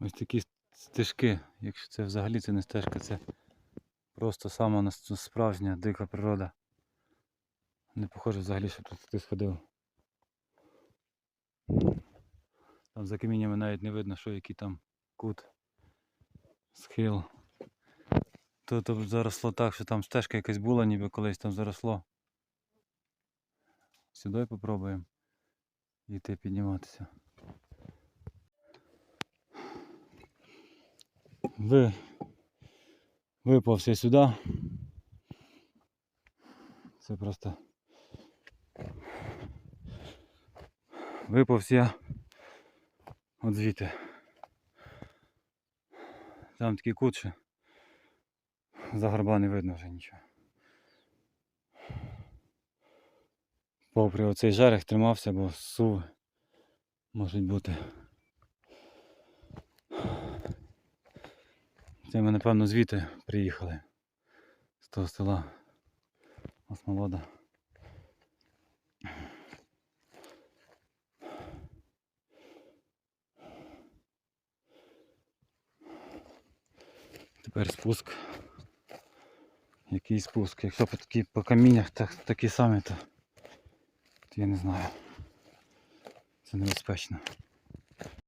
Ось такі стежки, якщо це взагалі це не стежка, це просто сама справжня дика природа. Не похоже взагалі, що тут хтось ходив. Там за каміннями навіть не видно, що який там кут, схил. Тут заросло так, що там стежка якась була, ніби колись там заросло. Сюди попробуємо йти підніматися. Ви виповз я сюди. Це просто виповз я от звідти. Там такий кут, що за горба не видно вже нічого. Попри оцей жерех тримався, бо сув можуть бути. Це ми, напевно, звідти приїхали. З того села Осмолода. Тепер спуск. Який спуск? Якщо по, такі, по каміннях так, такі самі, то, то я не знаю. Це небезпечно.